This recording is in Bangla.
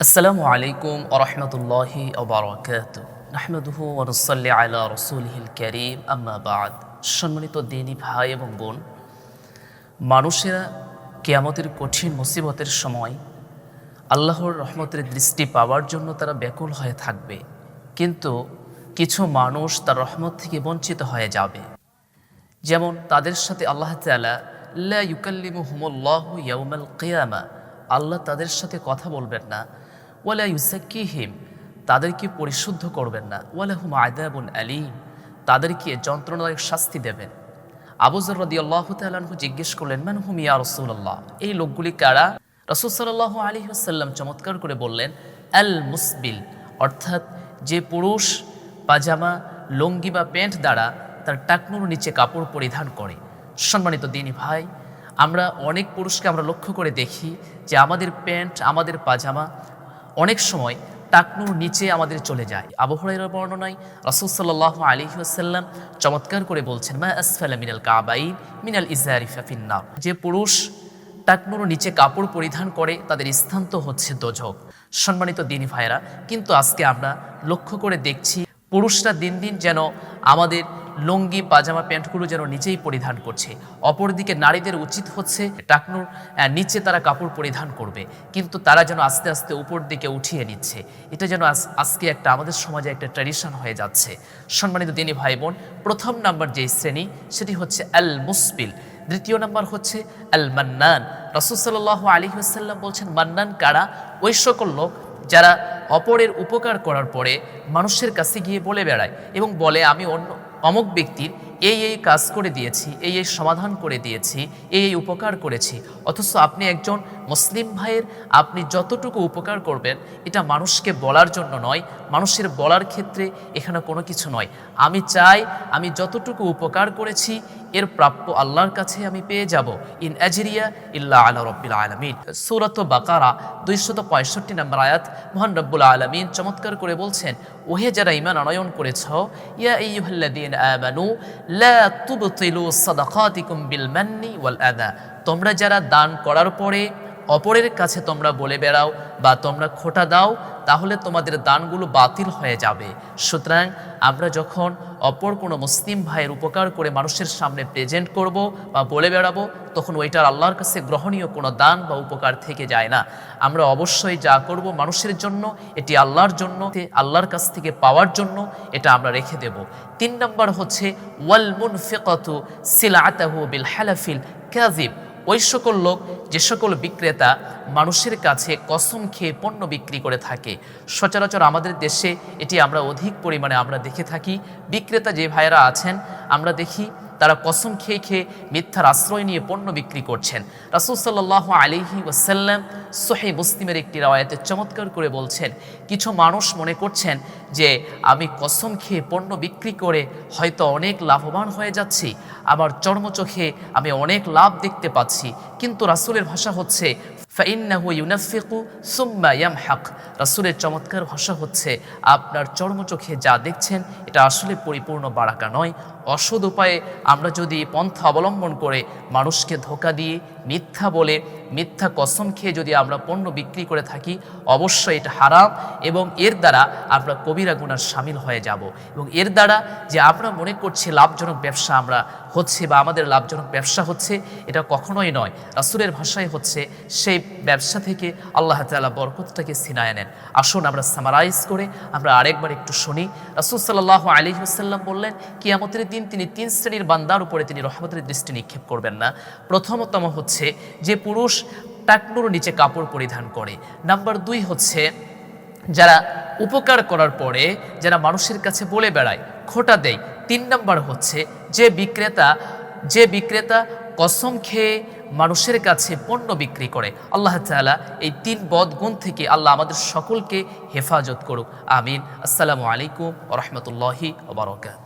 আসসালামু আলাইকুম আরহামতুল্লাহি ওবরাকাত নাহমাদুহু ওয়া নুসাল্লি আলা রাসূলিহিল কারীম, আম্মা বাদ। সম্মানিত দিনী ভাই এবং বোন, মানুষেরা কেয়ামতের কঠিন মুসিবতের সময় আল্লাহর রহমতের দৃষ্টি পাওয়ার জন্য তারা ব্যাকুল হয়ে থাকবে। কিন্তু কিছু মানুষ তার রহমত থেকে বঞ্চিত হয়ে যাবে। যেমন তাদের সাথে আল্লাহ তালা লা ইউকাল্লিমু হুমুল্লাহু ইয়াউমাল কিয়ামা। আল্লাহ তাদের সাথে কথা বলবেন না। ওয়ালা ইউসাক্কিহিম, তাদেরকে পরিশুদ্ধ করবেন না। ওয়ালা হুম আদাবুন আলিম, তাদেরকে যন্ত্রণাদায়ক শাস্তি দেবেন। আবুজর রদি আল্লাহ তালু জিজ্ঞেস করলেন, মান হুম ইয়া রসুল্লাহ এই লোকগুলি কারা? রসুল সাল্লাহ আলী আসাল্লাম চমৎকার করে বললেন, আল মুসবিল অর্থাৎ যে পুরুষ পাজামা, লঙ্গি বা প্যান্ট দ্বারা তার টাকনুর নিচে কাপড় পরিধান করে। সম্মানিত দিনী ভাই, আমরা অনেক পুরুষকে আমরা লক্ষ্য করে দেখি যে আমাদের প্যান্ট, আমাদের পাজামা অনেক সময় টাকনুর নিচে আমাদের চলে যায়। আবহাওয়ার বর্ণনায় রসুল সাল্লাহ আলী আসাল্লাম চমৎকার করে বলছেন, মা আসফালা মিনাল কাবাইন মিনাল ইজারিফা যে পুরুষ টাকনুর নিচে কাপড় পরিধান করে, তাদের স্থান তো হচ্ছে দোজক। সম্মানিত দিনী ভাইরা কিন্তু আজকে আমরা লক্ষ্য করে দেখছি, পুরুষরা দিন দিন যেন আমাদের লুঙ্গি, পাজামা, প্যান্টগুলো যেন নিচেই পরিধান করছে। অপরদিকে নারীদের উচিত হচ্ছে টাকনুর নিচে তারা কাপড় পরিধান করবে। কিন্তু তারা যেন আস্তে আস্তে উপর দিকে উঠিয়ে নিচ্ছে। এটা যেন আজকে একটা আমাদের সমাজে একটা ট্র্যাডিশন হয়ে যাচ্ছে। সম্মানিত দিনী ভাই বোন প্রথম নাম্বার যে শ্রেণি, সেটি হচ্ছে আল মুসবিল দ্বিতীয় নাম্বার হচ্ছে আল মান্নান সাল্লাহ আলী আসাল্লাম বলছেন, মান্নান কারা? ওই সকল লোক যারা অপরের উপকার করার পরে মানুষের কাছে গিয়ে বলে বেড়ায় এবং বলে, আমি অন্য অমুক ব্যক্তির এই এই কাজ করে দিয়েছি, এই এই সমাধান করে দিয়েছি, এই এই উপকার করেছি। অথচ আপনি একজন মুসলিম ভাইয়ের আপনি যতটুকু উপকার করবেন, এটা মানুষকে বলার জন্য নয়, মানুষের বলার ক্ষেত্রে এখানে কোনো কিছু নয়। আমি চাই, আমি যতটুকু উপকার করেছি, এর প্রাপ্য আল্লাহর কাছে আমি পেয়ে যাব। ইন আজরিয়া ইল্লা আলা রব্বিল আলমিন। সৌরত বাকারা, দুইশত পঁয়ষট্টি নম্বর আয়াত, মহান রব্বুল আলমিন চমৎকার করে বলছেন, ওহে যারা ইমান আনয়ন করেছ, ইয়া আইয়ুহাল্লাযীন আমানু তোমরা যারা দান করার পরে অপরের কাছে তোমরা বলে বেড়াও বা তোমরা খোটা দাও তাহলে তোমাদের দানগুলো বাতিল হয়ে যাবে। সুতরাং আমরা যখন অপর কোনো মুসলিম ভাইয়ের উপকার করে মানুষের সামনে প্রেজেন্ট করব বা বলে বেড়াবো, তখন ওইটার আল্লাহর কাছে গ্রহণীয় কোনো দান বা উপকার থেকে যায় না। আমরা অবশ্যই যা করব মানুষের জন্য, এটি আল্লাহর জন্য আল্লাহর কাছ থেকে পাওয়ার জন্য, এটা আমরা রেখে দেব। তিন নম্বর হচ্ছে, ওয়াল মুনফিকাতু সিলাতাহু বিল হ্যালাফিল কাযিব। ওই সকল লোক, যে সকল বিক্রেতা মানুষের কাছে কসম খেয়ে পণ্য বিক্রি করে থাকে। সচরাচর আমাদের দেশে এটি আমরা অধিক পরিমাণে আমরা দেখে থাকি। বিক্রেতা যে ভাইয়েরা আছেন, আমরা দেখি তারা কসম খেয়ে খেয়ে মিথ্যার আশ্রয় নিয়ে পণ্য বিক্রি করছেন। রাসুল সাল্লাহ আলিহি ওসাল্লাম সোহে মুসলিমের একটি রায়াতে চমৎকার করে বলছেন, কিছু মানুষ মনে করছেন যে আমি কসম খেয়ে পণ্য বিক্রি করে হয়তো অনেক লাভবান হয়ে যাচ্ছি আবার চর্মচোখে আমি অনেক লাভ দেখতে পাচ্ছি, কিন্তু রাসুলের ভাষা হচ্ছে, ফাইন্নাহু ইউনাফিকু সুম্মা ইয়ামহাক। রাসূলের চমৎকার ভাষা হচ্ছে, আপনার চর্মচোখে যা দেখছেন, এটা আসলে পরিপূর্ণ বারাকা নয় অসৎ উপায়ে আমরা যদি পন্থা অবলম্বন করে মানুষকে ধোকা দিয়ে মিথ্যা বলে, মিথ্যা কসম খেয়ে যদি আমরা পণ্য বিক্রি করে থাকি, অবশ্যই এটা হারাম এবং এর দ্বারা আমরা কবিরা গুনার সামিল হয়ে যাব এবং এর দ্বারা যে আমরা মনে করছি লাভজনক ব্যবসা আমরা হচ্ছে বা আমাদের লাভজনক ব্যবসা হচ্ছে, এটা কখনোই নয়। রাসুলের ভাষায় হচ্ছে, সেই ব্যবসা থেকে আল্লাহ তালা বরকতটাকে সিনায় নেন। আসুন আমরা সামারাইজ করে আমরা আরেকবার একটু শুনি। রাসুল সাল্লাহ আলী হুসাল্লাম বললেন, কিয়ামতের দিন তিনি তিন শ্রেণির বান্দার উপরে তিনি রহমতের দৃষ্টি নিক্ষেপ করবেন না। প্রথমতম হচ্ছে যে পুরুষ টাকনুর নিচে কাপড় পরিধান করে। নাম্বার দুই হচ্ছে যারা উপকার করার পরে যারা মানুষের কাছে বলে বেড়ায়, খোটা দেয়। তিন নাম্বার হচ্ছে যে বিক্রেতা যে বিক্রেতা কসম খেয়ে মানুষের কাছে পণ্য বিক্রি করে। আল্লাহ তাআলা এই তিন বদগুণ থেকে আল্লাহ আমাদের সকলকে হেফাজত করুক। আমিন। আসসালামু আলাইকুম রহমতুল্লাহি ওবরাকাত